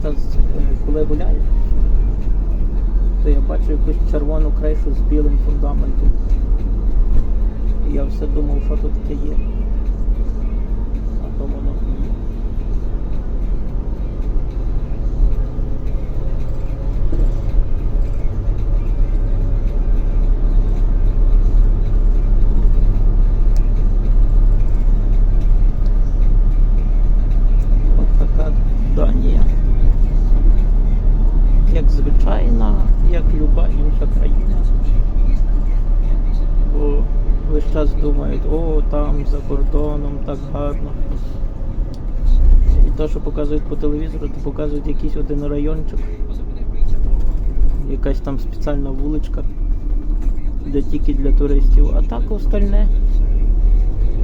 Бо я весь час, е, коли гуляю, то я бачу якусь червону кришу з білим фундаментом. І я все думав, що тут таке є. А то воно і є. От така Данія. Як звичайна, як люба інша країна. Бо час думають, о, там за кордоном так гарно. І те, що показують по телевізору, то показують якийсь один райончик. Якась там спеціальна вуличка, де тільки для туристів. А так остальне,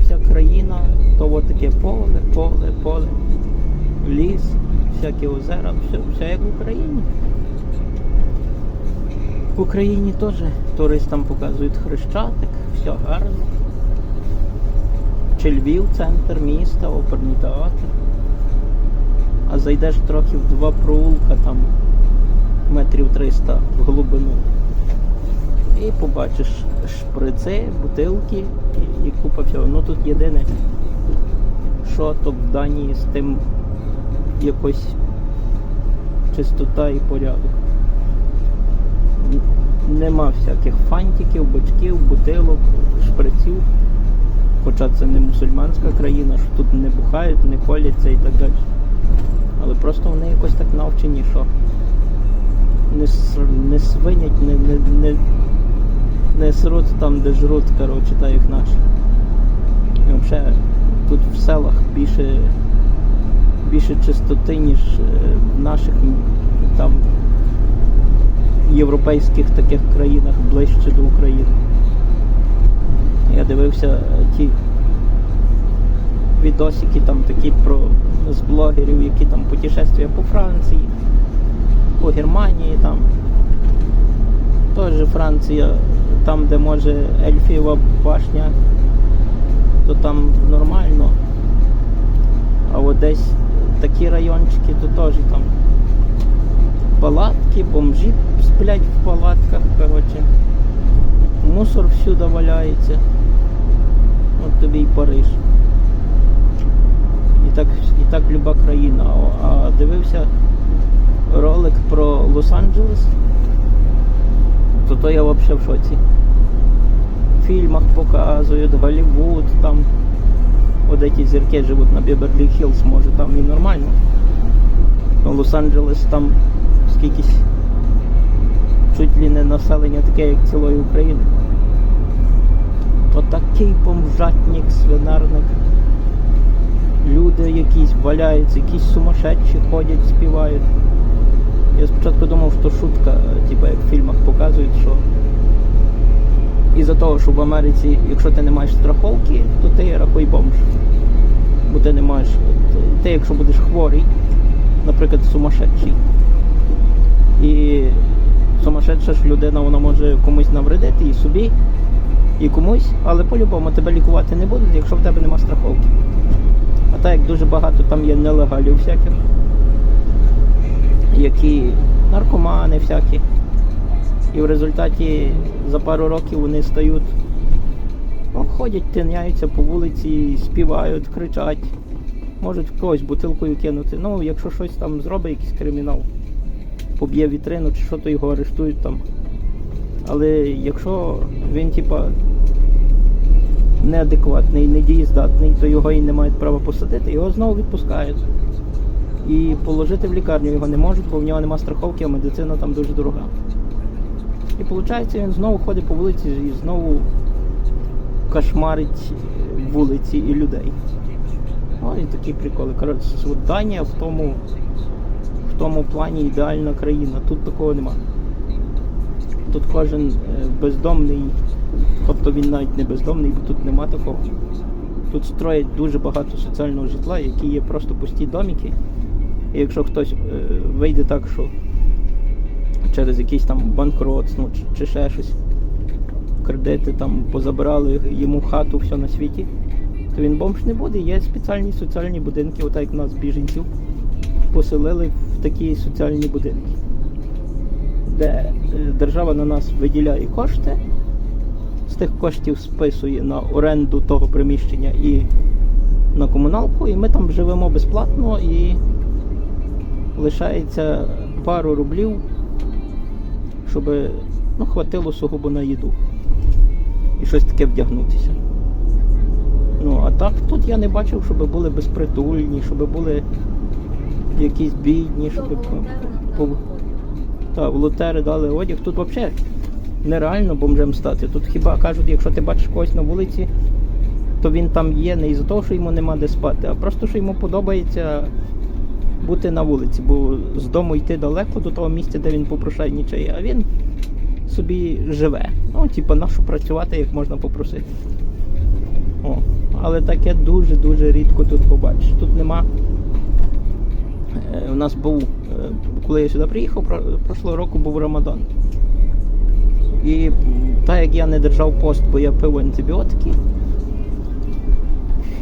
вся країна, то от таке поле, поле, поле, ліс, всякі озера, все, все як в Україні. В Україні теж туристам показують хрещатик, все гарно. Чи Львів, центр міста, оперний театр. А зайдеш трохи в два проулка там метрів 300 в глибину. І побачиш шприци, бутилки і, і купа всього. Ну тут єдине, що то в Данії з тим якось чистота і порядок. Нема всяких фантиків, бачків, бутилок, шприців. Хоча це не мусульманська країна, що тут не бухають, не коляться і так далі. Але просто вони якось так навчені, що не, не свинять, не, не, не, не сруть там, де жруть, коротше, так як наші. І взагалі тут в селах більше, більше чистоти, ніж е, в наших там європейських таких країнах ближче до України. Я дивився е, ті відосики там такі про з блогерів, які там путешествия по Франції, по Германії там. Теж Франція, там, де може Ельфієва башня, то там нормально. А от десь такі райончики, то теж там палатки, бомжі сплять в палатках, коротше. Мусор всюди валяється. От тобі і Париж. І так, і так люба країна. А- дивився ролик про Лос-Анджелес, то то я взагалі в шоці. В фільмах показують, Голлівуд, там от ці зірки живуть на Беберлі Хіллз, може там і нормально. Ну, Лос-Анджелес там скількись чуть ли не населення таке, як цілої України. То такий бомжатник, свинарник. Люди якісь валяються, якісь сумасшедші ходять, співають. Я спочатку думав, що шутка, типу як в фільмах показують, що із-за того, що в Америці, якщо ти не маєш страховки, то ти рахуй бомж. Бо ти не маєш. Ти якщо будеш хворий, наприклад, сумасшедший, і сумасшедша ж людина, вона може комусь навредити і собі, і комусь, але по-любому тебе лікувати не будуть, якщо в тебе нема страховки. А так як дуже багато там є нелегалів всяких, які наркомани всякі. І в результаті за пару років вони стають, ну, ходять, тиняються по вулиці, співають, кричать, можуть в когось бутилкою кинути. Ну, якщо щось там зробить, якийсь кримінал, поб'є вітрину чи що, то його арештують там. Але якщо він, типа, неадекватний, недієздатний, то його і не мають права посадити, його знову відпускають. І положити в лікарню його не можуть, бо в нього нема страховки, а медицина там дуже дорога. І виходить, він знову ходить по вулиці і знову кошмарить вулиці і людей. Ой, такі приколи. Коротше, от Данія в тому, в тому плані ідеальна країна. Тут такого нема. Тут кожен е, бездомний, тобто він навіть не бездомний, бо тут нема такого. Тут строять дуже багато соціального житла, які є просто пусті домики. І якщо хтось е, вийде так, що через якийсь там банкротство чи, чи ще щось, кредити там позабирали йому хату, все на світі, то він бомж не буде. Є спеціальні соціальні будинки, отак як нас біженців поселили в такі соціальні будинки, де е, держава на нас виділяє кошти, з тих коштів списує на оренду того приміщення і на комуналку, і ми там живемо безплатно і лишається пару рублів, щоб ну, хватило сугубо на їду і щось таке вдягнутися. Ну, а так тут я не бачив, щоб були безпритульні, щоб були якісь бідні, щоб та, волонтери дали одяг. Тут взагалі нереально бомжем стати. Тут хіба кажуть, якщо ти бачиш когось на вулиці, то він там є не із-за того, що йому нема де спати, а просто що йому подобається бути на вулиці, бо з дому йти далеко до того місця, де він попрошайнічає, а він собі живе. Ну, типу, нащо працювати, як можна попросити. О, але таке дуже-дуже рідко тут побачиш. Тут нема. Е, У нас був, е, коли я сюди приїхав, прошлого року був Рамадан. І так як я не держав пост, бо я пив антибіотики,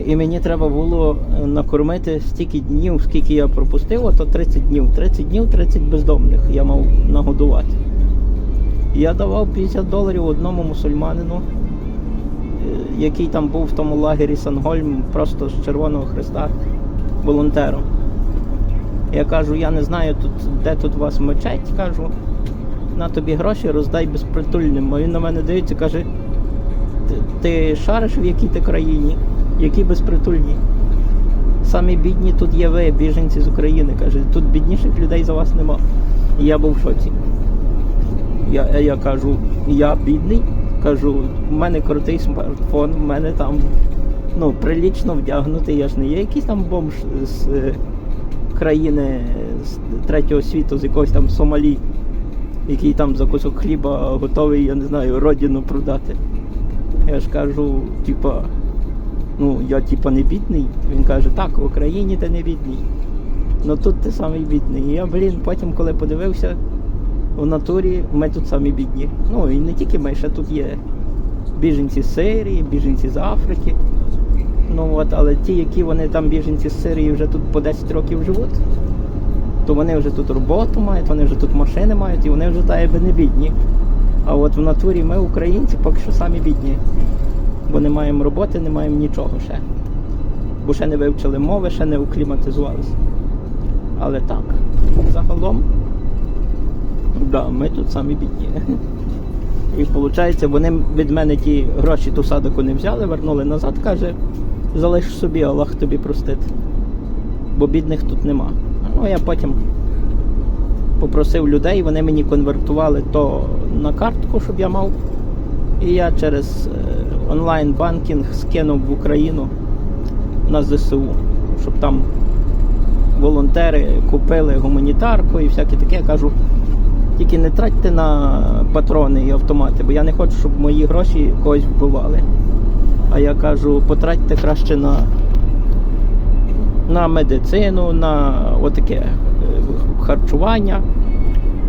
і мені треба було е, накормити стільки днів, скільки я пропустив, а то 30 днів. 30 днів, 30 бездомних я мав нагодувати. Я давав 50 доларів одному мусульманину, який там був в тому лагері Сангольм, просто з Червоного Христа, волонтером. Я кажу, я не знаю, тут, де тут у вас мечеть, кажу, на тобі гроші роздай безпритульним. Він на мене дивиться, каже, ти, шариш в якій ти країні, які безпритульні. Самі бідні тут є ви, біженці з України. Каже, тут бідніших людей за вас нема. І я був в шоці. Я, я кажу, я бідний, кажу, в мене крутий смартфон, в мене там ну, прилічно вдягнутий, я ж не є якийсь там бомж з країни з третього світу, з якогось там Сомалі, який там за кусок хліба готовий, я не знаю, родину продати. Я ж кажу, типа, ну я типа не бідний. Він каже, так, в Україні ти не бідний. Ну тут ти самий бідний. І я, блін, потім, коли подивився, в натурі ми тут самі бідні. Ну і не тільки ми, ще тут є біженці з Сирії, біженці з Африки. Ну от, але ті, які вони там біженці з Сирії вже тут по 10 років живуть, то вони вже тут роботу мають, вони вже тут машини мають і вони вже та якби не бідні. А от в натурі ми, українці, поки що самі бідні. Бо не маємо роботи, не маємо нічого ще. Бо ще не вивчили мови, ще не укліматизувалися. Але так, загалом, да, ми тут самі бідні. І виходить, вони від мене ті гроші ту садику не взяли, вернули назад, каже, залиш собі, Аллах тобі простить. Бо бідних тут нема. Ну, я потім попросив людей, вони мені конвертували то на картку, щоб я мав. І я через е, онлайн-банкінг скинув в Україну на ЗСУ, щоб там волонтери купили гуманітарку і всяке таке. Я кажу, тільки не тратьте на патрони і автомати, бо я не хочу, щоб мої гроші когось вбивали. А я кажу, потратьте краще на, на медицину, на отаке е, харчування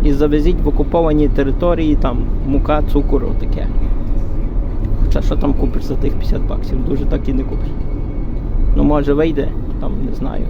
і завезіть в окуповані території там мука, цукор, отаке. Хоча що там купиш за тих 50 баксів, дуже так і не купиш. Ну може вийде, там не знаю.